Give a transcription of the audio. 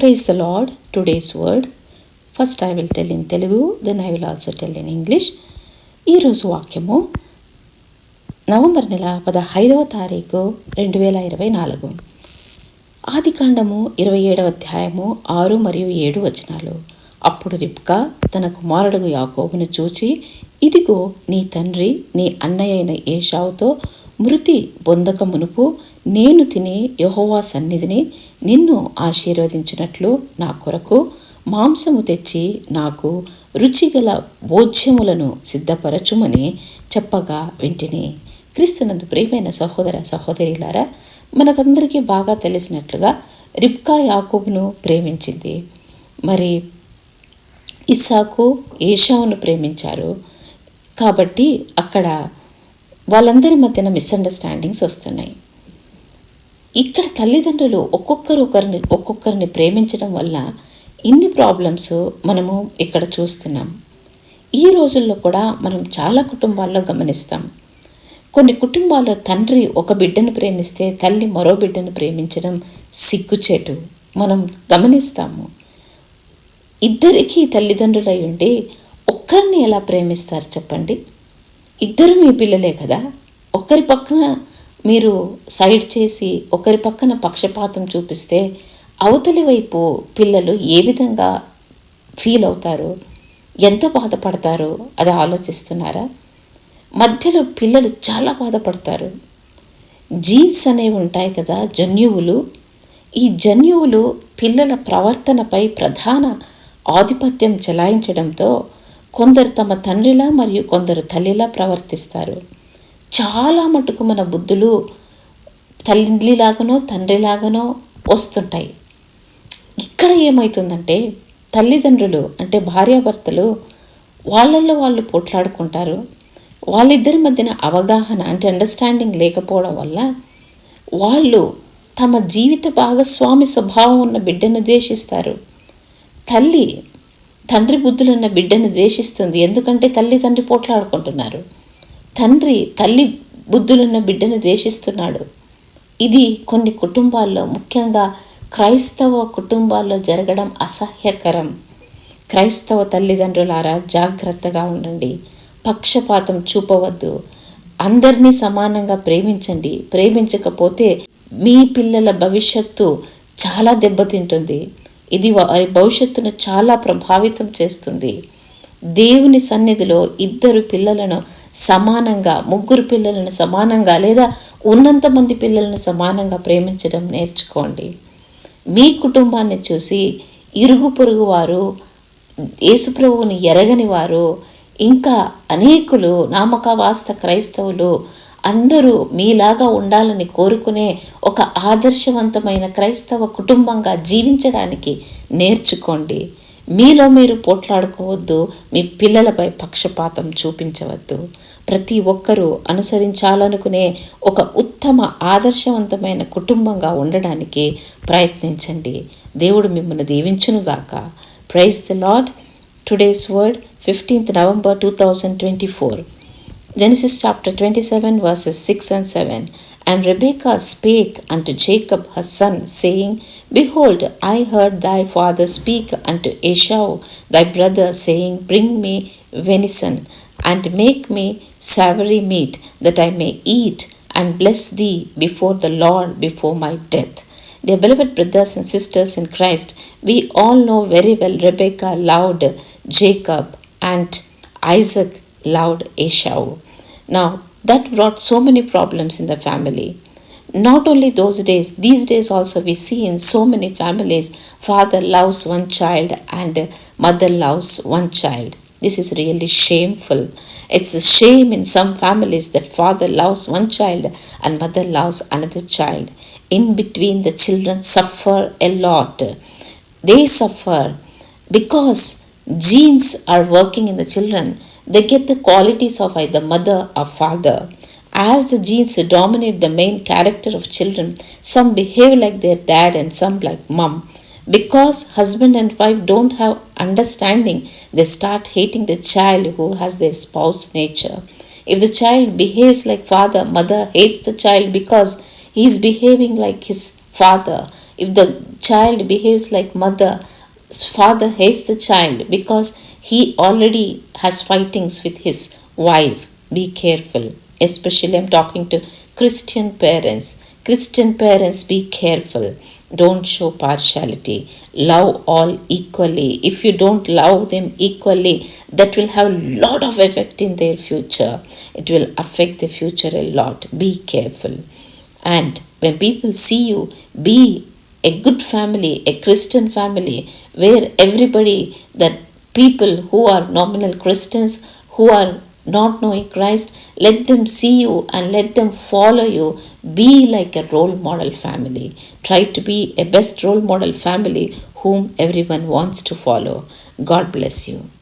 Praise the Lord today's word first I will tell in Telugu then I will also tell in English ఈరోజు వాక్యము November నెల పదహైదవ తారీఖు రెండు వేల ఇరవై నాలుగు. ఆది కాండము ఇరవై ఏడవ అధ్యాయము ఆరు మరియు ఏడు వచనాలు. అప్పుడు రిప్కా తన కుమారుడు యాకోబును చూచి ఇదిగో నీ తండ్రి నీ అన్నయ్య అయిన ఏషావుతో మృతి పొందక మునుపు నేను తిని యహోవా సన్నిధిని నిన్ను ఆశీర్వదించినట్లు నా కొరకు మాంసము తెచ్చి నాకు రుచిగల భోజ్యములను సిద్ధపరచుమని చెప్పగా వింటిని. క్రీస్తునందు ప్రియమైన సహోదర సహోదరిలారా మనకందరికీ బాగా తెలిసినట్లుగా రిప్కా యాకూబ్ను ప్రేమించింది. మరి ఇస్సాకు ఏషావును ప్రేమించారు. కాబట్టి అక్కడ వాళ్ళందరి మధ్యన మిస్అండర్స్టాండింగ్స్ వస్తున్నాయి. ఇక్కడ తల్లిదండ్రులు ఒక్కొక్కరు ఒకరిని ఒక్కొక్కరిని ప్రేమించడం వల్ల ఇన్ని ప్రాబ్లమ్స్ మనము ఇక్కడ చూస్తున్నాం. ఈ రోజుల్లో కూడా మనం చాలా కుటుంబాల్లో గమనిస్తాం. కొన్ని కుటుంబాల్లో తండ్రి ఒక బిడ్డను ప్రేమిస్తే తల్లి మరో బిడ్డను ప్రేమించడం సిగ్గుచేటు. మనం గమనిస్తాము. ఇద్దరికీ తల్లిదండ్రులై ఉండి ఒక్కరిని ఎలా ప్రేమిస్తారు చెప్పండి? ఇద్దరు మీ పిల్లలే కదా? ఒకరి పక్కన మీరు సైడ్ చేసి ఒకరి పక్కన పక్షపాతం చూపిస్తే అవతలి వైపు పిల్లలు ఏ విధంగా ఫీల్ అవుతారు ఎంత బాధపడతారో అది ఆలోచిస్తున్నారా? మధ్యలో పిల్లలు చాలా బాధపడతారు. జీన్స్ అనేవి ఉంటాయి కదా జన్యువులు. ఈ జన్యువులు పిల్లల ప్రవర్తనపై ప్రధాన ఆధిపత్యం చెలాయించడంతో కొందరు తమ తండ్రిలా మరియు కొందరు తల్లిలా ప్రవర్తిస్తారు. చాలా మటుకు మన బుద్ధులు తల్లిలాగానో తండ్రిలాగానో వస్తుంటాయి. ఇక్కడ ఏమవుతుందంటే తల్లిదండ్రులు అంటే భార్యాభర్తలు వాళ్ళల్లో వాళ్ళు పోట్లాడుకుంటారు. వాళ్ళిద్దరి మధ్యన అవగాహన అంటే అండర్స్టాండింగ్ లేకపోవడం వల్ల వాళ్ళు తమ జీవిత భాగస్వామి స్వభావం ఉన్న బిడ్డను ద్వేషిస్తారు. తల్లి తండ్రి బుద్ధులున్న బిడ్డను ద్వేషిస్తుంది. ఎందుకంటే తల్లి తండ్రి పోట్లాడుకుంటున్నారు. తండ్రి తల్లి బుద్ధులున్న బిడ్డను ద్వేషిస్తున్నాడు. ఇది కొన్ని కుటుంబాల్లో ముఖ్యంగా క్రైస్తవ కుటుంబాల్లో జరగడం అసహ్యకరం. క్రైస్తవ తల్లిదండ్రులారా జాగ్రత్తగా ఉండండి. పక్షపాతం చూపవద్దు. అందరినీ సమానంగా ప్రేమించండి. ప్రేమించకపోతే మీ పిల్లల భవిష్యత్తు చాలా దెబ్బతింటుంది. ఇది వారి భవిష్యత్తును చాలా ప్రభావితం చేస్తుంది. దేవుని సన్నిధిలో ఇద్దరు పిల్లలను సమానంగా ముగ్గురు పిల్లలను సమానంగా లేదా ఉన్నంత మంది పిల్లలను సమానంగా ప్రేమించడం నేర్చుకోండి. మీ కుటుంబాన్ని చూసి ఇరుగు పొరుగు వారు యేసుప్రభువుని ఎరగని వారు ఇంకా అనేకులు నామకావాస్త క్రైస్తవులు అందరూ మీలాగా ఉండాలని కోరుకునే ఒక ఆదర్శవంతమైన క్రైస్తవ కుటుంబంగా జీవించడానికి నేర్చుకోండి. మీలో మీరు పోట్లాడుకోవద్దు మీ పిల్లలపై పక్షపాతం చూపించవద్దు. ప్రతి ఒక్కరూ అనుసరించాలనుకునే ఒక ఉత్తమ ఆదర్శవంతమైన కుటుంబంగా ఉండడానికి ప్రయత్నించండి. దేవుడు మిమ్మల్ని దీవించునుగాక. Praise the Lord today's word fifteenth November two thousand twenty four Genesis chapter twenty seven verses six and seven And Rebekah spake unto Jacob her son, saying, Behold, I heard thy father speak unto Esau thy brother, saying, Bring me venison, and make me savory meat, that I may eat and bless thee before the Lord before my death. Dear beloved brothers and sisters in Christ, we all know very well Rebekah loved Jacob and Isaac loved Esau. Now, that brought so many problems in the family. Not only those days, these days also we see in so many families, father loves one child and mother loves one child. This is really shameful. It's a shame in some families that father loves one child and mother loves another child. In between, the children suffer a lot. They suffer because genes are working in the children they get the qualities of uh, either mother or father. As the genes dominate the main character of children, some behave like their dad and some like mom. Because husband and wife don't have understanding, they start hating the child who has their spouse nature. If the child behaves like father, mother hates the child because he is behaving like his father. If the child behaves like mother father hates the child because he already has fightings with his wife. Be careful. Especially i'm talking to christian parents. Christian parents be careful. Don't show partiality. Love all equally. If you don't love them equally that will have a lot of effect in their future. It will affect the future a lot. Be careful. And when people see you be a good family a christian family where everybody that people who are nominal christians who are not knowing christ let them see you and let them follow you. Be like a role model family. Try to be a best role model family whom everyone wants to follow. God bless you